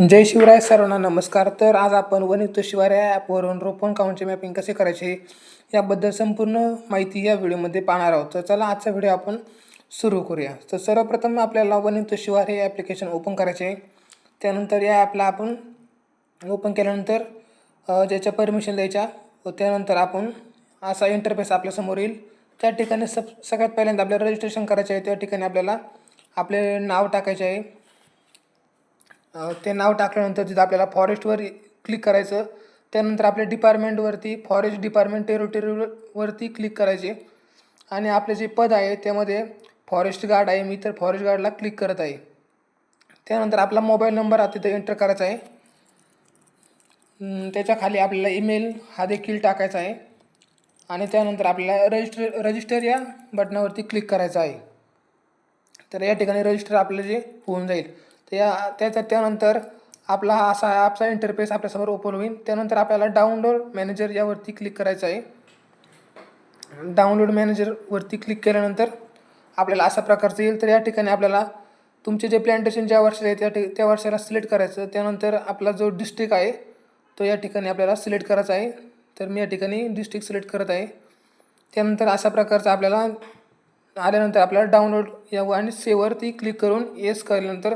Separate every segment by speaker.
Speaker 1: जय शिवराय सर्वांना नमस्कार. तर आज आपण वनित शिवार या ॲपवरून रोपण काउंटचे मॅपिंग कसे करायचे याबद्दल संपूर्ण माहिती या व्हिडिओमध्ये पाहणार आहोत. तर चला आजचा व्हिडिओ आपण सुरू करूया. तर सर्वप्रथम आपल्याला वनित शिवार हे ॲप्लिकेशन ओपन करायचे आहे. त्यानंतर या ॲपला आपण ओपन केल्यानंतर ज्याच्या परमिशन द्यायच्या व त्यानंतर आपण असा इंटरफेस आपल्यासमोर येईल. त्या ठिकाणी सब सगळ्यात पहिल्यांदा आपल्याला रजिस्ट्रेशन करायचे आहे. त्या ठिकाणी आपल्याला आपले नाव टाकायचे आहे. ते नाव टाकल्यानंतर तिथं आपल्याला फॉरेस्टवर क्लिक करायचं. त्यानंतर आपल्या डिपार्टमेंटवरती फॉरेस्ट डिपार्टमेंट टेरिटरीवरती क्लिक करायचे. आणि आपले जे पद आहे त्यामध्ये फॉरेस्ट गार्ड आहे मी तर फॉरेस्ट गार्डला क्लिक करत आहे. त्यानंतर आपला मोबाईल नंबर हा तिथं एंटर करायचा आहे. त्याच्याखाली त्याच्याखाली आपल्याला ईमेल हा देखील टाकायचा आहे. आणि त्यानंतर आपल्याला रजिस्टर रजिस्टर या बटनावरती क्लिक करायचं आहे. तर या ठिकाणी रजिस्टर आपलं जे होऊन जाईल. तर या त्याच्या त्यानंतर आपला हा असा ॲपचा इंटरफेस आपल्यासमोर ओपन होईल. त्यानंतर आपल्याला डाउनलोड मॅनेजर यावरती क्लिक करायचं आहे. डाउनलोड मॅनेजरवरती क्लिक केल्यानंतर आपल्याला अशा प्रकारचं येईल. तर या ठिकाणी आपल्याला तुमचे जे प्लॅन्टेशन ज्या वर्षाला आहे त्या ठि त्या वर्षाला सिलेक्ट करायचं त्यानंतर आपला जो डिस्ट्रिक्ट आहे तो या ठिकाणी आपल्याला सिलेक्ट करायचा आहे. तर मी या ठिकाणी डिस्ट्रिक्ट सिलेक्ट करत आहे. त्यानंतर अशा प्रकारचं आपल्याला आल्यानंतर आपल्याला डाउनलोड या आणि सेवरती क्लिक करून येस केल्यानंतर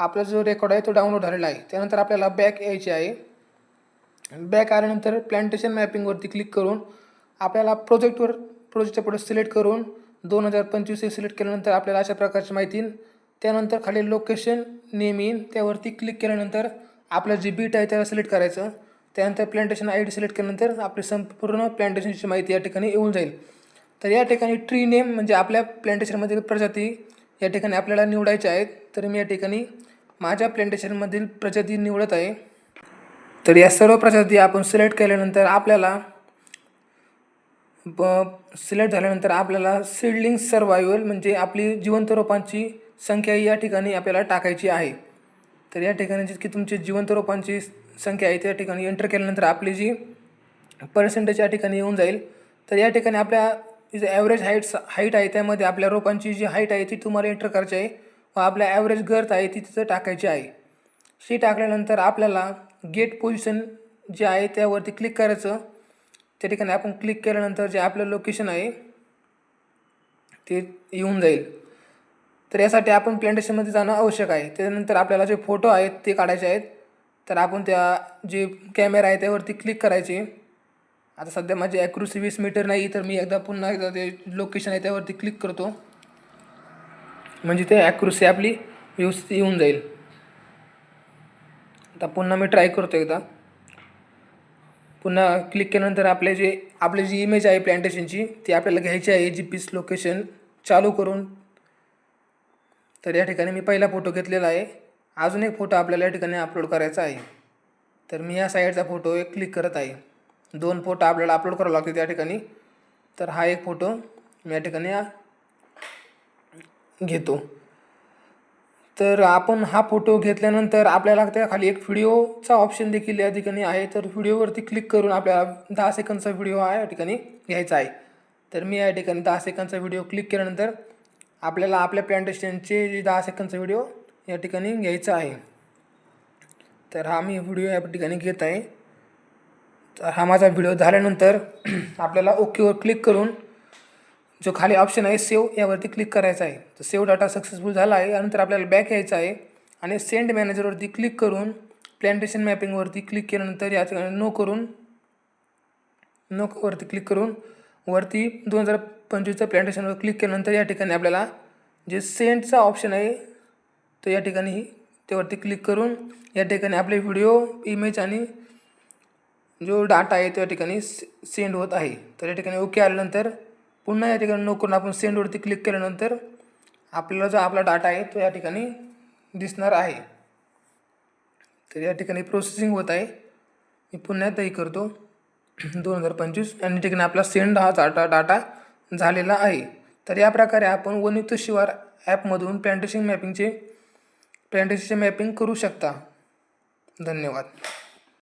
Speaker 1: आपला जो रेकॉर्ड आहे तो डाउनलोड झालेला आहे. त्यानंतर आपल्याला बॅक यायचे आहे. बॅक आल्यानंतर प्लॅन्टेशन मॅपिंगवरती क्लिक करून आपल्याला प्रोजेक्टवर प्रोजेक्टच्या पुढे सिलेक्ट करून दोन हजार पंचवीस हे सिलेक्ट केल्यानंतर आपल्याला अशा प्रकारची माहिती त्यानंतर खाली लोकेशन नेम येईन त्यावरती क्लिक केल्यानंतर आपलं जे बीट आहे त्याला सिलेक्ट करायचं. त्यानंतर प्लॅन्टेशन आय डी सिलेक्ट केल्यानंतर आपली संपूर्ण प्लॅन्टेशनची माहिती या ठिकाणी येऊन जाईल. तर या ठिकाणी ट्री नेम म्हणजे आपल्या प्लॅन्टेशनमधील प्रजाती या ठिकाणी आपल्याला निवडायचे आहेत. तर मी या ठिकाणी माझ्या प्लेंटेशनमधील प्रजाती निवडत आहे. तर या सर्व प्रजाती आपण सिलेक्ट केल्यानंतर आपल्याला ब सिलेक्ट झाल्यानंतर आपल्याला सिडलिंग सर्वायवल म्हणजे आपली जिवंत रोपांची संख्या या ठिकाणी आपल्याला टाकायची आहे. तर या ठिकाणी जितकी तुमची जिवंत रोपांची संख्या आहे त्या ठिकाणी एंटर केल्यानंतर आपली जी पर्सेंटेज या ठिकाणी येऊन जाईल. तर या ठिकाणी आपल्या तिचं ॲव्हरेज हाईट्स हाईट आहे त्यामध्ये आपल्या रोपांची जी हाईट आहे ती तुम्हाला एंटर करायची आहे. व आपल्या ॲव्हरेज गर्थ आहे ती तिथं टाकायची आहे. शी टाकल्यानंतर आपल्याला गेट पोझिशन जे आहे त्यावरती क्लिक करायचं. त्या ठिकाणी आपण क्लिक केल्यानंतर जे आपलं लोकेशन आहे ते येऊन जाईल. तर यासाठी आपण प्लांटेशनमध्ये जाणं आवश्यक आहे. त्यानंतर आपल्याला जे फोटो आहेत ते काढायचे आहेत. तर आपण त्या जे कॅमेरा आहे त्यावरती क्लिक करायचे. आता सध्या माझी ॲक्युरसी वीस मीटर नाही तर मी एकदा पुन्हा एकदा ते लोकेशन आहे त्यावरती क्लिक करतो. म्हणजे ते ॲक्युरसी आपली व्यवस्थित येऊन जाईल. आता पुन्हा मी ट्राय करतो एकदा. पुन्हा क्लिक केल्यानंतर आपले जे आपली जी इमेज आहे प्लॅन्टेशनची ती आपल्याला घ्यायची आहे जी पीस लोकेशन चालू करून. तर या ठिकाणी मी पहिला फोटो घेतलेला आहे. अजून एक फोटो आपल्याला या ठिकाणी अपलोड करायचा आहे. तर मी या साईडचा फोटो एक क्लिक करत आहे. दोन फोटो आपल्याला अपलोड करावं लागते त्या ठिकाणी. तर हा एक फोटो मी या ठिकाणी घेतो. तर आपण हा फोटो घेतल्यानंतर आपल्याला त्या खाली एक व्हिडिओचा ऑप्शन देखील या ठिकाणी आहे. तर व्हिडिओवरती क्लिक करून आपल्याला दहा सेकंदचा व्हिडिओ हा या ठिकाणी घ्यायचा आहे. तर मी या ठिकाणी दहा सेकंदचा व्हिडिओ क्लिक केल्यानंतर आपल्याला आपल्या प्लॅन्टेशनचे जे दहा सेकंदचा व्हिडिओ या ठिकाणी घ्यायचा आहे. तर हा मी व्हिडिओ या ठिकाणी घेत आहे. तर हा माझा व्हिडिओ झाल्यानंतर आपल्याला ओकेवर क्लिक करून जो खाली ऑप्शन आहे सेव्ह यावरती क्लिक करायचा आहे. तर सेव्ह डाटा सक्सेसफुल झाला आहे. यानंतर आपल्याला बॅक यायचा आहे आणि सेंड मॅनेजरवरती क्लिक करून प्लॅन्टेशन मॅपिंगवरती क्लिक केल्यानंतर या ठिकाणी नो करून नोकवरती क्लिक करून वरती दोन हजार पंचवीसच्या प्लॅन्टेशनवर क्लिक केल्यानंतर या ठिकाणी आपल्याला जे सेंडचा ऑप्शन आहे तो या ठिकाणी त्यावरती क्लिक करून या ठिकाणी आपले व्हिडिओ इमेज आणि जो डाटा आहे त्या ठिकाणी सेंड होत आहे. तर या ठिकाणी ओके आल्यानंतर पुन्हा या ठिकाणी नो करून आपण सेंडवरती क्लिक केल्यानंतर आपल्याला जो आपला डाटा आहे तो या ठिकाणी दिसणार आहे. तर या ठिकाणी प्रोसेसिंग होत आहे. मी पुन्हा तही करतो. दोन हजार पंचवीस. आणि ठिकाणी आपला सेंड हा डाटा डाटा झालेला आहे. तर या प्रकारे आपण वनित शिवार ॲपमधून प्लॅन्टेशन मॅपिंगचे प्लॅन्टेशनचे मॅपिंग करू शकता. धन्यवाद.